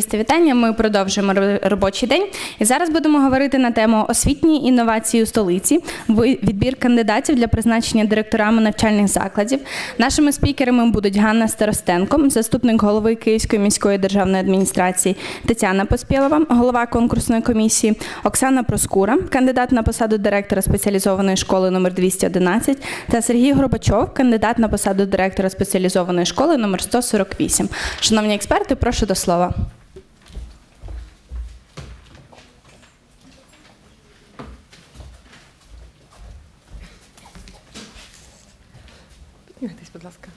Вітання. Ми продовжуємо робочий день. І зараз будемо говорити на тему освітні інновації у столиці, відбір кандидатів для призначення директорами навчальних закладів. Нашими спікерами будуть Ганна Старостенко, заступник голови Київської міської державної адміністрації Тетяна Поспєлова, голова конкурсної комісії, Оксана Проскура, кандидат на посаду директора спеціалізованої школи номер 211 та Сергій Горбачов, кандидат на посаду директора спеціалізованої школи номер 148. Шановні експерти, прошу до слова. Піднімайтесь, будь ласка.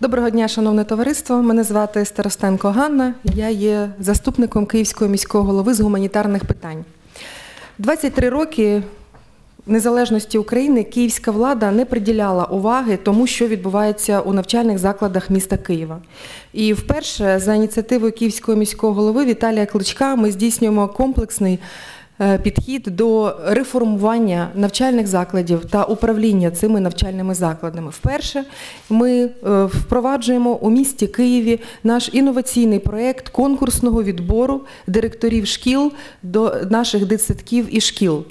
Доброго дня, шановне товариство. Мене звати Старостенко Ганна. Я є заступником Київського міського голови з гуманітарних питань. 23 роки незалежності України київська влада не приділяла уваги тому, що відбувається у навчальних закладах міста Києва. І вперше за ініціативою Київського міського голови Віталія Кличка ми здійснюємо комплексний підхід до реформування навчальних закладів та управління цими навчальними закладами. Вперше ми е, впроваджуємо у місті Києві наш інноваційний проєкт конкурсного відбору директорів шкіл до наших дитсадків і шкіл.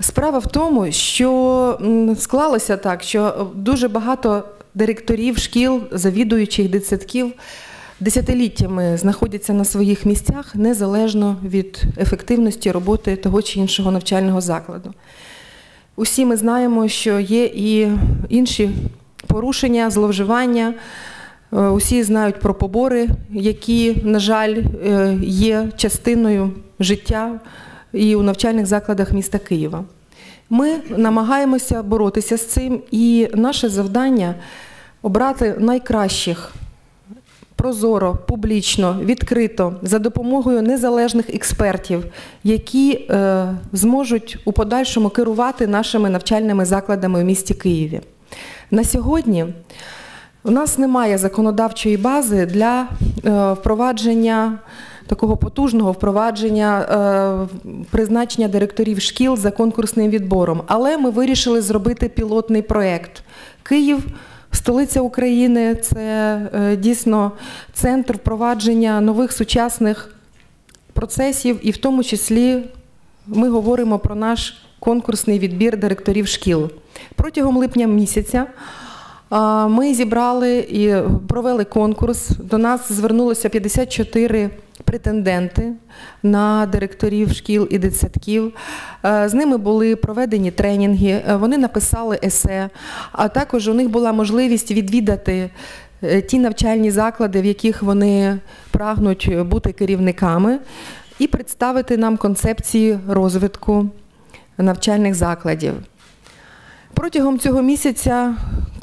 Справа в тому, що склалося так, що дуже багато директорів шкіл, завідуючих дитсадків десятиліттями знаходяться на своїх місцях незалежно від ефективності роботи того чи іншого навчального закладу. Усі ми знаємо, що є і інші порушення, зловживання. Е, Усі знають про побори, які, на жаль, е, є частиною життя і у навчальних закладах міста Києва. Ми намагаємося боротися з цим, і наше завдання обрати найкращих прозоро, публічно, відкрито за допомогою незалежних експертів, які е, зможуть у подальшому керувати нашими навчальними закладами у місті Києві. На сьогодні у нас немає законодавчої бази для е, впровадження. Такого потужного впровадження е, призначення директорів шкіл за конкурсним відбором. Але ми вирішили зробити пілотний проєкт. Київ Столиця України це е, дійсно центр впровадження нових сучасних процесів, і в тому числі ми говоримо про наш конкурсний відбір директорів шкіл. Протягом липня місяця ми зібрали і провели конкурс. До нас звернулося 54 претенденти на директорів шкіл і дитсадків. Е, З ними були проведені тренінги, е, вони написали есе, а також у них була можливість відвідати е, ті навчальні заклади, в яких вони прагнуть бути керівниками, і представити нам концепції розвитку навчальних закладів. Протягом цього місяця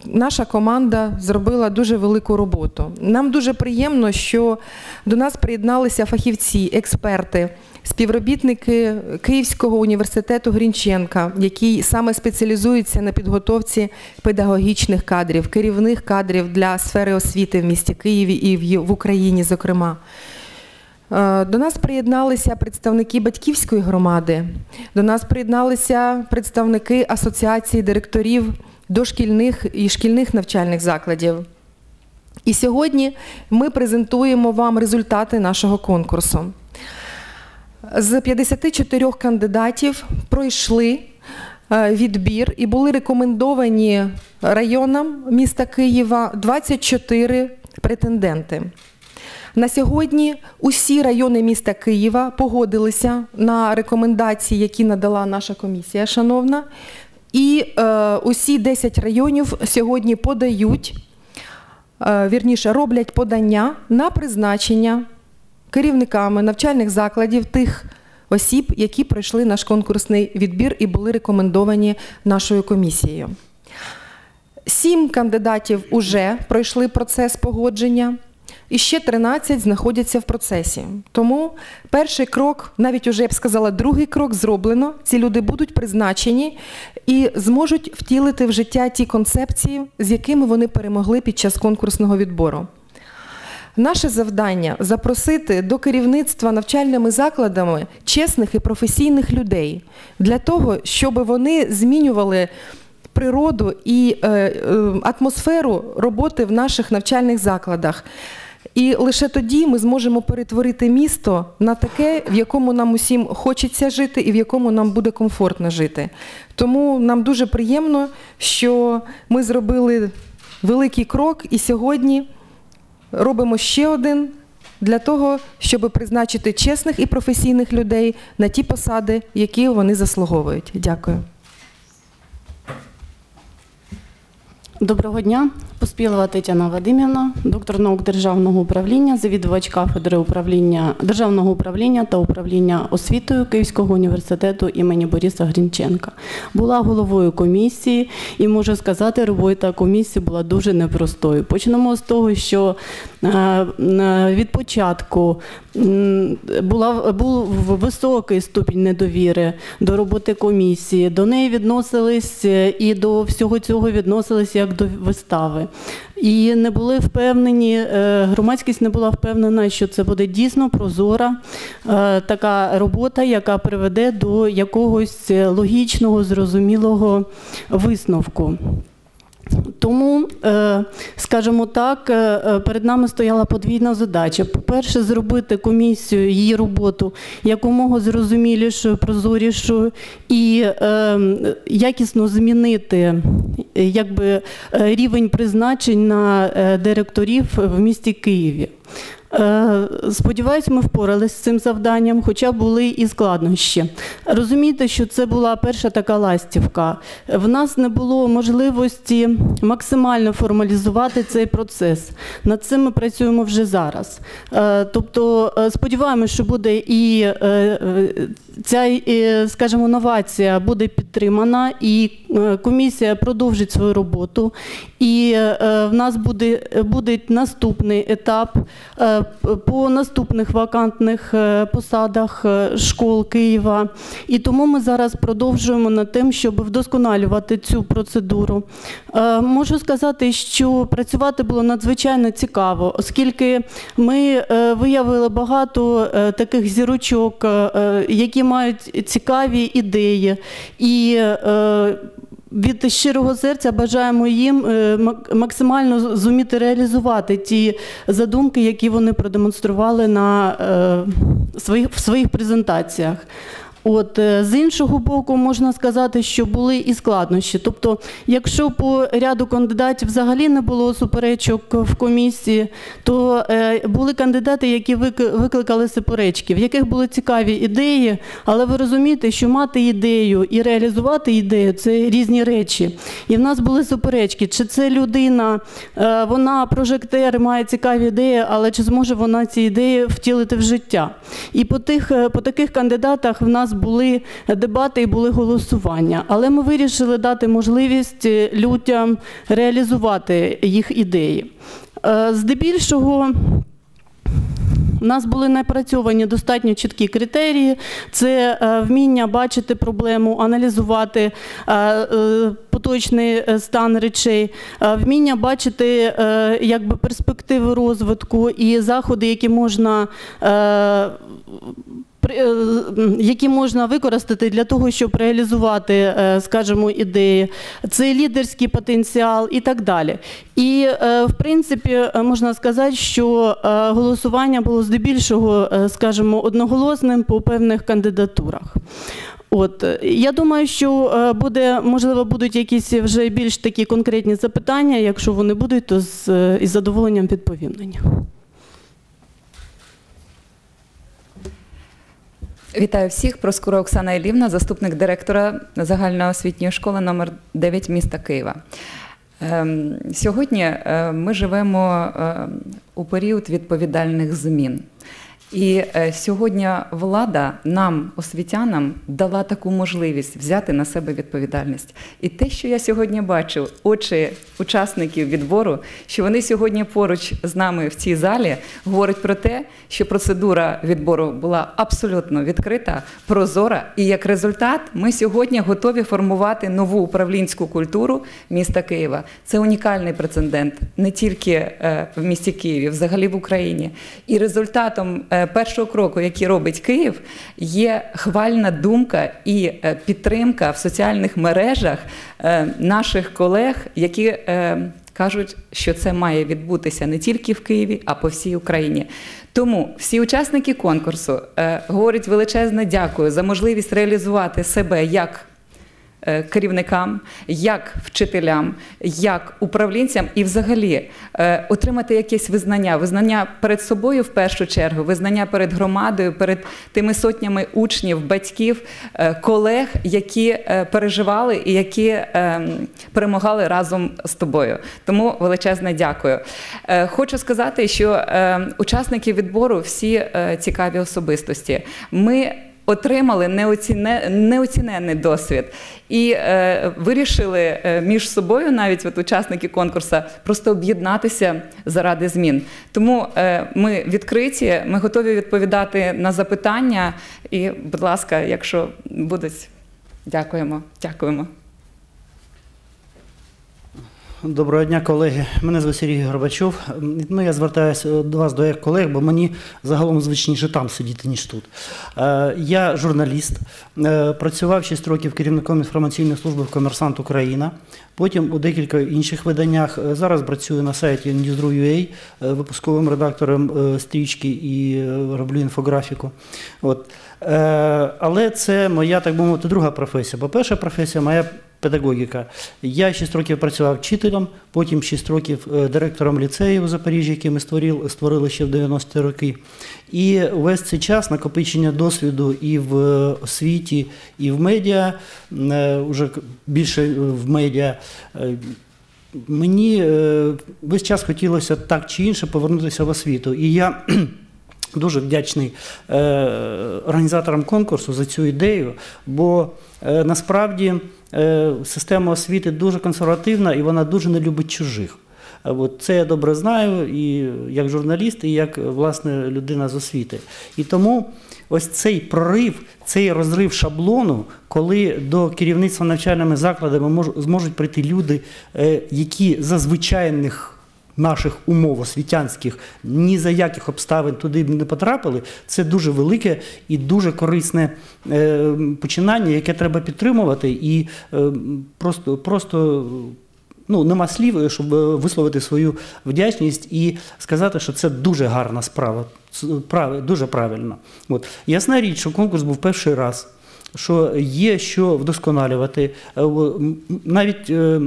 наша команда зробила дуже велику роботу. Нам дуже приємно, що до нас приєдналися фахівці, експерти, співробітники Київського університету Грінченка, який саме спеціалізується на підготовці педагогічних кадрів, керівних кадрів для сфери освіти в місті Києві і в Україні, зокрема. Е, До нас приєдналися представники батьківської громади, до нас приєдналися представники асоціації директорів дошкільних і шкільних навчальних закладів. І сьогодні ми презентуємо вам результати нашого конкурсу. З 54 кандидатів пройшли е, відбір і були рекомендовані районам міста Києва 24 претенденти. На сьогодні усі райони міста Києва погодилися на рекомендації, які надала наша комісія, шановна. І е, усі 10 районів сьогодні подають, е, вірніше, роблять подання на призначення керівниками навчальних закладів тих осіб, які пройшли наш конкурсний відбір і були рекомендовані нашою комісією. Сім кандидатів уже пройшли процес погодження, і ще 13 знаходяться в процесі. Тому перший крок, навіть уже я б сказала, другий крок зроблено. Ці люди будуть призначені і зможуть втілити в життя ті концепції, з якими вони перемогли під час конкурсного відбору. Наше завдання запросити до керівництва навчальними закладами чесних і професійних людей для того, щоб вони змінювали природу і е, е, атмосферу роботи в наших навчальних закладах. І лише тоді ми зможемо перетворити місто на таке, в якому нам усім хочеться жити і в якому нам буде комфортно жити. Тому нам дуже приємно, що ми зробили великий крок і сьогодні робимо ще один для того, щоб призначити чесних і професійних людей на ті посади, які вони заслуговують. Дякую. Доброго дня, Поспілова Тетяна Вадимівна, доктор наук державного управління, завідувач кафедри управління державного управління та управління освітою Київського університету імені Бориса Грінченка. Була головою комісії і можу сказати, робота комісії була дуже непростою. Почнемо з того, що е, е, від початку була був високий ступінь недовіри до роботи комісії. До неї відносились е, і до всього цього відносились як до вистави. І не були впевнені, е, громадськість не була впевнена, що це буде дійсно прозора е, така робота, яка приведе до якогось логічного, зрозумілого висновку. Тому, е, скажімо так, е, е, перед нами стояла подвійна задача. По-перше, зробити комісію, її роботу якомога зрозумілішою, прозорішою і якісно змінити якби, рівень призначень на директорів в місті Києві. Е, Сподіваюсь, ми впоралися з цим завданням, хоча були і складнощі. Розумієте, що це була перша така ластівка. В нас не було можливості максимально формалізувати цей процес. Над цим ми працюємо вже зараз. Е, Тобто, е, сподіваємося, що буде і ця, скажімо, новація буде підтримана, і комісія продовжить свою роботу. І е, в нас буде, буде наступний етап е, по наступних вакантних е, посадах е, школ Києва. І тому ми зараз продовжуємо над тим, щоб вдосконалювати цю процедуру. Е, Можу сказати, що працювати було надзвичайно цікаво, оскільки ми е, виявили багато е, таких зірочок, е, е, які мають цікаві ідеї. І е, від щирого серця бажаємо їм е, мак- максимально зуміти реалізувати ті задумки, які вони продемонстрували на е, своїх, в своїх презентаціях. От е, з іншого боку, можна сказати, що були і складнощі. Тобто, якщо по ряду кандидатів взагалі не було суперечок в комісії, то е, були кандидати, які викликали суперечки, в яких були цікаві ідеї, але ви розумієте, що мати ідею і реалізувати ідею це різні речі. І в нас були суперечки, чи це людина, е, вона прожектер, має цікаві ідеї, але чи зможе вона ці ідеї втілити в життя? І по тих по таких кандидатах в нас були дебати і були голосування. Але ми вирішили дати можливість е, людям реалізувати їх ідеї. Е, Здебільшого. У нас були напрацьовані достатньо чіткі критерії: це е, вміння бачити проблему, аналізувати поточний стан речей, вміння бачити якби перспективи розвитку і заходи, які можна. Е, які можна використати для того, щоб реалізувати, е, скажімо, ідеї, це лідерський потенціал і так далі. І, е, в принципі, можна сказати, що голосування було здебільшого, скажімо, одноголосним по певних кандидатурах. От я думаю, що буде можливо будуть якісь вже більш такі конкретні запитання. Якщо вони будуть, то з із задоволенням відповім на них. Вітаю всіх. Проскура Оксана Ілівна, заступник директора загальноосвітньої школи номер 9 міста Києва. Ем, Сьогодні е, ми живемо ем, у період відповідальних змін. І е, сьогодні влада нам, освітянам, дала таку можливість взяти на себе відповідальність. І те, що я сьогодні бачу, очі учасників відбору, що вони сьогодні поруч з нами в цій залі, говорить про те, що процедура відбору була абсолютно відкрита, прозора, і як результат, ми сьогодні готові формувати нову управлінську культуру міста Києва. Це унікальний прецедент не тільки е, в місті Києві, взагалі в Україні. І результатом е, першого кроку, який робить Київ, є хвальна думка і е, підтримка в соціальних мережах е, наших колег, які е, кажуть, що це має відбутися не тільки в Києві, а по всій Україні. Тому всі учасники конкурсу е, говорять величезне дякую за можливість реалізувати себе як е, керівникам, як вчителям, як управлінцям і взагалі е, отримати якесь визнання. Визнання перед собою в першу чергу, визнання перед громадою, перед тими сотнями учнів, батьків, е, колег, які е, переживали і які е, перемагали разом з тобою. Тому величезне дякую. Е, Хочу сказати, що е, учасники відбору всі е, цікаві особистості. Ми отримали неоціне, неоціненний досвід і е, вирішили е, між собою, навіть от учасники конкурсу, просто об'єднатися заради змін. Тому е, ми відкриті, ми готові відповідати на запитання. І, будь ласка, якщо будуть, дякуємо. Дякуємо. Доброго дня, колеги. Мене звуть Сергій Горбачов. Ну, я звертаюся до вас, до колег, бо мені загалом звичніше там сидіти, ніж тут. Е, Я журналіст, е, працював 6 років керівником інформаційної служби в Комерсант Україна, потім у декілька інших виданнях. Е, Зараз працюю на сайті Newsru.ua, е, випусковим редактором е, стрічки і е, роблю інфографіку. От. Е, Але це моя, так би мовити, друга професія. Бо перша професія моя педагогіка. Я 6 років працював вчителем, потім 6 років е, директором ліцею у Запоріжжі, який ми створили, створили ще в 90-ті роки. І весь цей час накопичення досвіду і в е, освіті, і в медіа, е, уже к- більше в медіа. е, Мені е, весь час хотілося так чи інше повернутися в освіту. І я дуже вдячний е, організаторам конкурсу за цю ідею, бо е, насправді е, система освіти дуже консервативна і вона дуже не любить чужих. Е, це я добре знаю і як журналіст, і як власне людина з освіти. І тому ось цей прорив, цей розрив шаблону, коли до керівництва навчальними закладами зможуть прийти люди, е, які за звичайних наших умов освітянських ні за яких обставин туди б не потрапили, це дуже велике і дуже корисне е, починання, яке треба підтримувати, і е, просто, просто ну, нема слів, щоб е, висловити свою вдячність і сказати, що це дуже гарна справа. Дуже правильно. От. Ясна річ, що конкурс був перший раз. Що є що вдосконалювати. Е, Навіть е,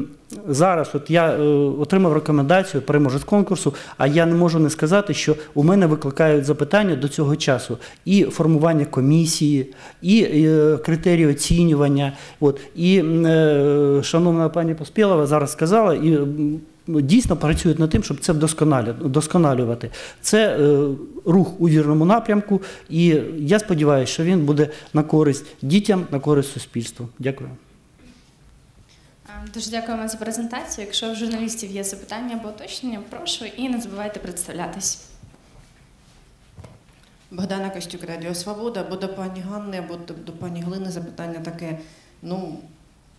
зараз от я е, отримав рекомендацію переможець конкурсу, а я не можу не сказати, що у мене викликають запитання до цього часу і формування комісії, і критерії оцінювання. От, і шановна пані Поспєлова зараз сказала, і дійсно працюють над тим, щоб це вдосконалювати. Це е, рух у вірному напрямку, і я сподіваюся, що він буде на користь дітям, на користь суспільству. Дякую. Е, Дуже дякуємо за презентацію. Якщо в журналістів є запитання або уточнення, прошу і не забувайте представлятись. Богдана Костюк, Радіо Свобода, або до пані Ганни, або до, до пані Глини запитання таке. Ну,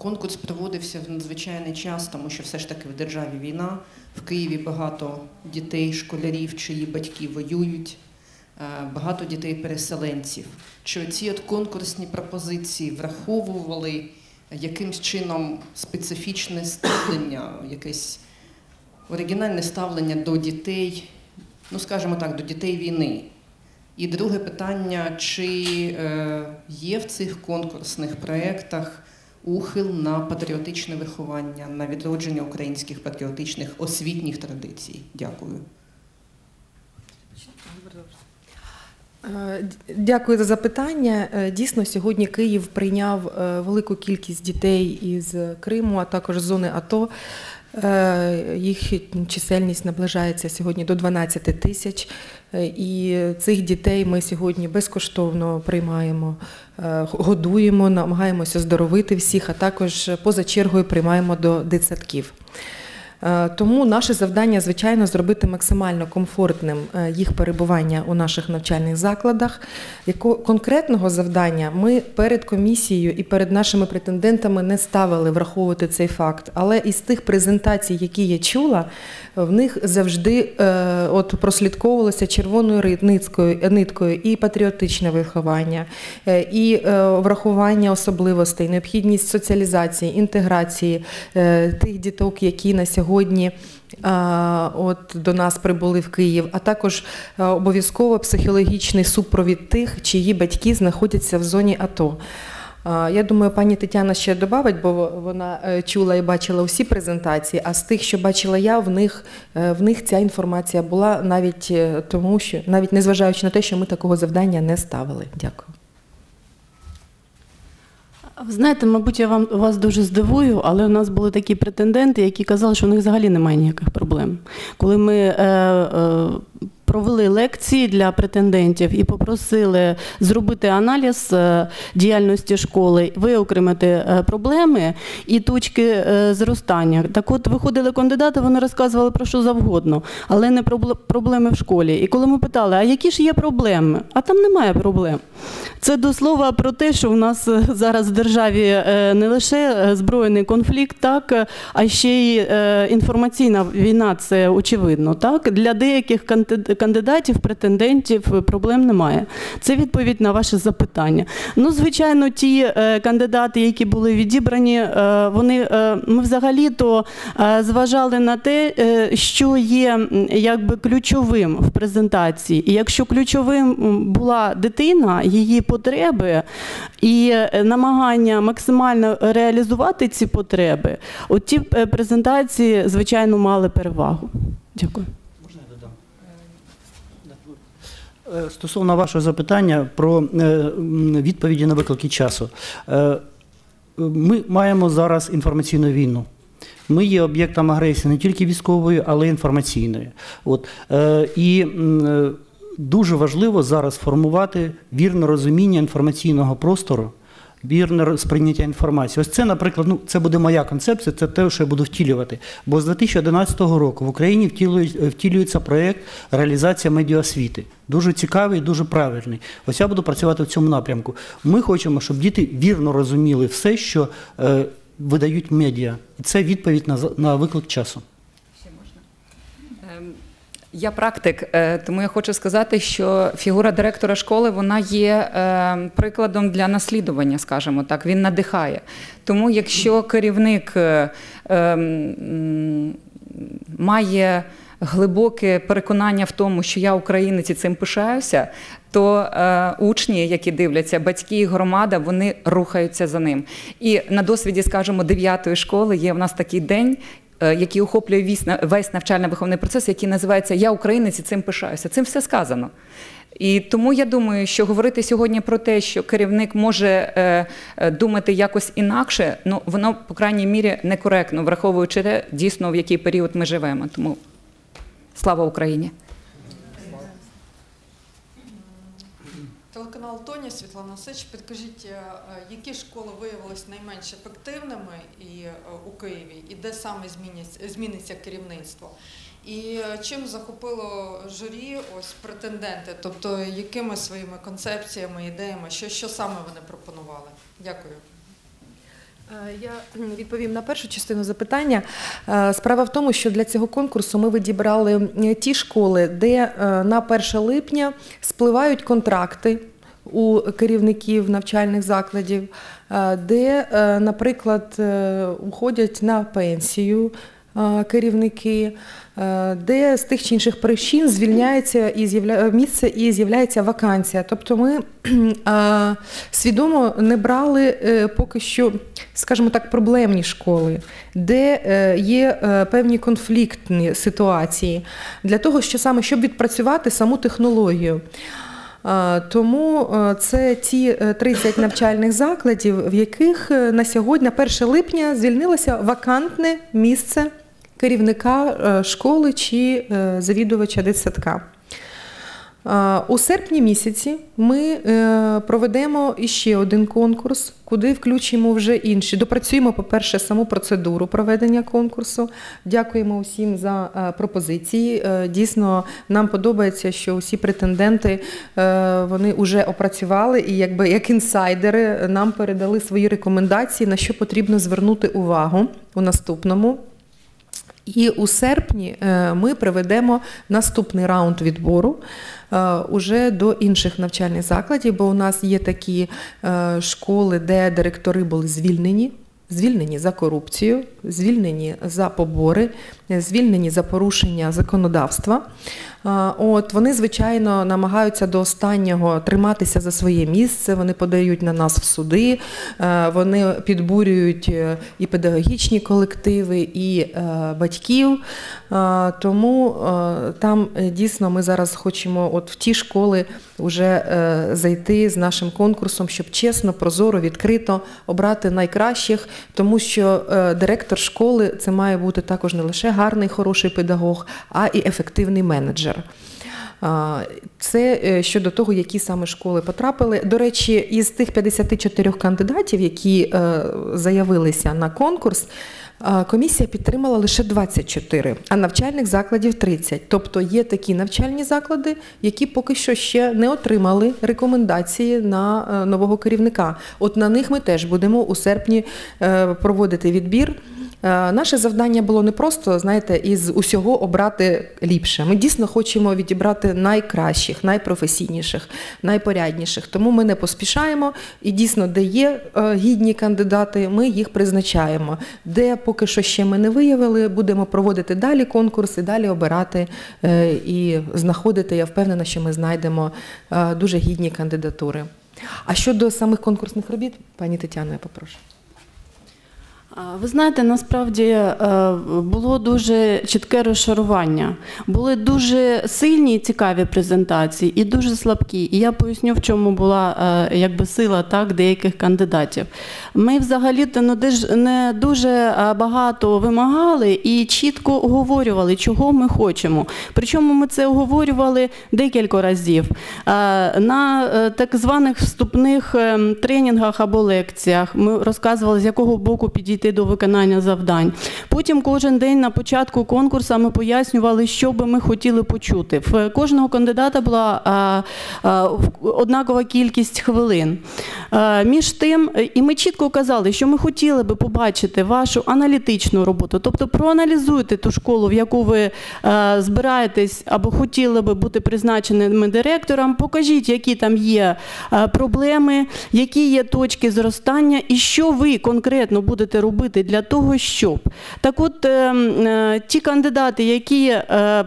конкурс проводився в надзвичайний час, тому що все ж таки в державі війна. В Києві багато дітей, школярів, чиї батьки воюють, е, багато дітей-переселенців. Чи ці от конкурсні пропозиції враховували якимсь чином специфічне ставлення, якесь оригінальне ставлення до дітей, ну скажімо так, до дітей війни? І друге питання: чи е, є в цих конкурсних проєктах ухил на патріотичне виховання, на відродження українських патріотичних освітніх традицій? Дякую. Е, Дякую за запитання. Е, Дійсно, сьогодні Київ прийняв е, велику кількість дітей із Криму, а також з зони АТО. Їх чисельність наближається сьогодні до 12 тисяч. Е, І цих дітей ми сьогодні безкоштовно приймаємо, е, годуємо, намагаємося здоровити всіх, а також поза чергою приймаємо до дитсадків. Е, Тому наше завдання, звичайно, зробити максимально комфортним е, їх перебування у наших навчальних закладах. Конкретного завдання ми перед комісією і перед нашими претендентами не ставили враховувати цей факт. Але із тих презентацій, які я чула, в них завжди е, от прослідковувалося червоною ниткою, і патріотичне виховання, е, і е, врахування особливостей, необхідність соціалізації, інтеграції е, тих діток, які на сьогодні. А, От до нас прибули в Київ, а також е, обов'язково психологічний супровід тих, чиї батьки знаходяться в зоні АТО. Я думаю, пані Тетяна ще додавить, бо вона е, чула і бачила усі презентації. А з тих, що бачила я, в них, е, в них ця інформація була навіть е, тому, що навіть незважаючи на те, що ми такого завдання не ставили. Дякую. Знаєте, мабуть, я вам вас дуже здивую, але у нас були такі претенденти, які казали, що у них взагалі немає ніяких проблем. Коли ми е, е, провели лекції для претендентів і попросили зробити аналіз е, діяльності школи, виокремити е, проблеми і точки е, зростання. Так от виходили кандидати, вони розказували про що завгодно, але не про проблеми в школі. І коли ми питали, а які ж є проблеми? А там немає проблем. Це до слова про те, що в нас е, зараз в державі е, не лише е, збройний конфлікт, так, а ще й інформаційна війна, це очевидно. Так? Для деяких кандидатів, претендентів проблем немає. Це відповідь на ваше запитання. Ну, звичайно, ті кандидати, які були відібрані, вони ми взагалі-то е, зважали на те, що є якби ключовим в презентації. І якщо ключовим була дитина, її потреби і е, намагання максимально реалізувати ці потреби, от ті е, презентації, звичайно, мали перевагу. Дякую. Е, Стосовно вашого запитання про відповіді на виклики часу. Ми маємо зараз інформаційну війну. Ми є об'єктом агресії не тільки військової, але й інформаційної. От, і дуже важливо зараз формувати вірне розуміння інформаційного простору, вірне сприйняття інформації. Ось це, наприклад, ну, це буде моя концепція, це те, що я буду втілювати. Бо з 2011 року в Україні втілюється проєкт реалізація медіаосвіти. Дуже цікавий, дуже правильний. Ось я буду працювати в цьому напрямку. Ми хочемо, щоб діти вірно розуміли все, що е, видають медіа. І це відповідь на, на виклик часу. Я практик, е, тому я хочу сказати, що фігура директора школи вона є е, прикладом для наслідування, скажімо так. Він надихає. Тому, якщо керівник е, ем, має глибоке переконання в тому, що я українець і цим пишаюся, то е, учні, які дивляться, батьки і громада, вони рухаються за ним. І на досвіді, скажімо, 9 школи є в нас такий день. Е, Який охоплює весь, весь навчально-виховний процес, який називається Я українець і цим пишаюся. Цим все сказано. І тому я думаю, що говорити сьогодні про те, що керівник може е, е, думати якось інакше, ну воно, по крайній мірі, некоректно, враховуючи те, дійсно, в який період ми живемо. Тому слава Україні! Телеканал Світлана Сич, підкажіть, е, е, які школи виявилися найменш ефективними і е, у Києві, і де саме зміниться, зміниться керівництво? І чим захопило журі ось претенденти? Тобто, якими своїми концепціями, ідеями, що, що саме вони пропонували? Дякую. Я відповім на першу частину запитання. Справа в тому, що для цього конкурсу ми відібрали ті школи, де на 1 липня спливають контракти у керівників навчальних закладів, е, де, е, наприклад, е, уходять на пенсію керівники, де з тих чи інших причин звільняється і місце і з'являється вакансія. Тобто ми свідомо не брали поки що, скажімо так, проблемні школи, де є певні конфліктні ситуації, для того, що саме щоб відпрацювати саму технологію. Е, Тому е, це ті е, 30 навчальних закладів, в яких е, на сьогодні, на 1 липня, звільнилося вакантне місце керівника е, школи чи е, завідувача дитсадка. У серпні місяці ми е, проведемо іще один конкурс, куди включимо вже інші. Допрацюємо, по-перше, саму процедуру проведення конкурсу. Дякуємо усім за е, пропозиції. Е, Дійсно, нам подобається, що усі претенденти вони вже опрацювали і, якби як інсайдери, нам передали свої рекомендації, на що потрібно звернути увагу у наступному. І у серпні е, ми проведемо наступний раунд відбору е, уже до інших навчальних закладів, бо у нас є такі е, школи, де директори були звільнені. Звільнені за корупцію, звільнені за побори, звільнені за порушення законодавства. От вони, звичайно, намагаються до останнього триматися за своє місце. Вони подають на нас в суди, е, вони підбурюють е, і педагогічні колективи, і е, батьків. Тому там дійсно ми зараз хочемо, от в ті школи, вже зайти з нашим конкурсом, щоб чесно, прозоро, відкрито обрати найкращих, тому що директор школи це має бути також не лише гарний, хороший педагог, а і ефективний менеджер. Це е, щодо того, які саме школи потрапили. До речі, із тих 54 кандидатів, які е, заявилися на конкурс, комісія підтримала лише 24, а навчальних закладів 30. Тобто є такі навчальні заклади, які поки що ще не отримали рекомендації на е, нового керівника. От на них ми теж будемо у серпні проводити відбір. Е, Наше завдання було не просто, знаєте, із усього обрати ліпше. Ми дійсно хочемо відібрати найкращих, найпрофесійніших, найпорядніших. Тому ми не поспішаємо і дійсно, де є е, гідні кандидати, ми їх призначаємо. Де поки що ще ми не виявили, будемо проводити далі конкурси, далі обирати е, і знаходити. Я впевнена, що ми знайдемо дуже гідні кандидатури. А щодо самих конкурсних робіт, пані Тетяно, я попрошу. Ви знаєте, насправді е, було дуже чітке розшарування. Були дуже сильні і цікаві презентації, і дуже слабкі. І я поясню, в чому була е, якби сила так деяких кандидатів. Ми взагалі-то ну, не дуже е, багато вимагали і чітко оговорювали, чого ми хочемо. Причому ми це оговорювали декілька разів. На так званих вступних е, тренінгах або лекціях ми розказували, з якого боку підійти до виконання завдань. Потім кожен день на початку конкурсу ми пояснювали, що би ми хотіли почути. В кожного кандидата була однакова кількість хвилин. Між тим, е, і ми чітко казали, що ми хотіли би побачити вашу аналітичну роботу, тобто проаналізуйте ту школу, в яку ви е, збираєтесь або хотіли би бути призначеними директором. Покажіть, які там є е, проблеми, які є точки зростання, і що ви конкретно будете робити для того, щоб. Так, от е, м, е, ті кандидати, які е,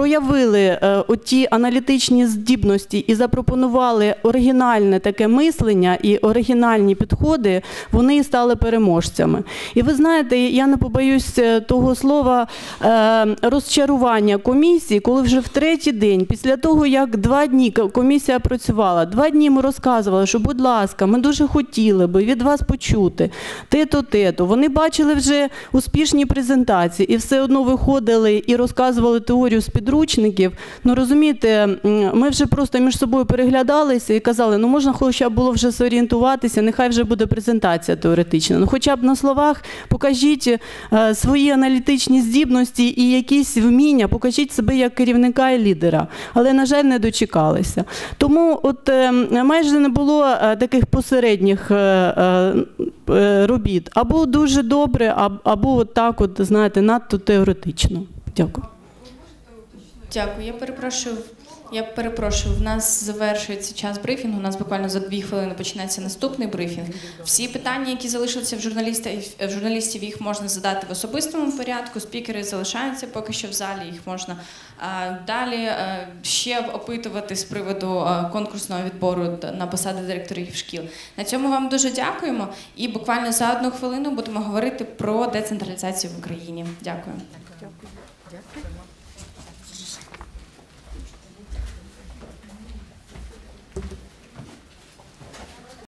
проявили е, оті аналітичні здібності і запропонували оригінальне таке мислення і оригінальні підходи, вони і стали переможцями. І ви знаєте, я не побоюсь е, того слова е, розчарування комісії, коли вже в третій день, після того як два дні комісія працювала, два дні ми розказували, що, будь ласка, ми дуже хотіли би від вас почути те-то, те-то. Вони бачили вже успішні презентації і все одно виходили і розказували теорію з підручників. Ну розумієте, ми вже просто між собою переглядалися і казали, ну можна хоча б було вже зорієнтуватися, нехай вже буде презентація теоретична. Ну хоча б на словах покажіть е, свої аналітичні здібності і якісь вміння, покажіть себе як керівника і лідера. Але, на жаль, не дочекалися. Тому от е, майже не було е, таких посередніх робіт. Або дуже добре, або от так, от, знаєте, надто теоретично. Дякую. Дякую. Я перепрошую. Я перепрошую, в нас завершується час брифінгу. У нас буквально за дві хвилини починається наступний брифінг. Всі питання, які залишилися в журналіста в журналістів, їх можна задати в особистому порядку. Спікери залишаються поки що в залі. Їх можна далі е, ще опитувати з приводу е, конкурсного відбору на посади директорів шкіл. На цьому вам дуже дякуємо. І буквально за одну хвилину будемо говорити про децентралізацію в Україні. Дякую.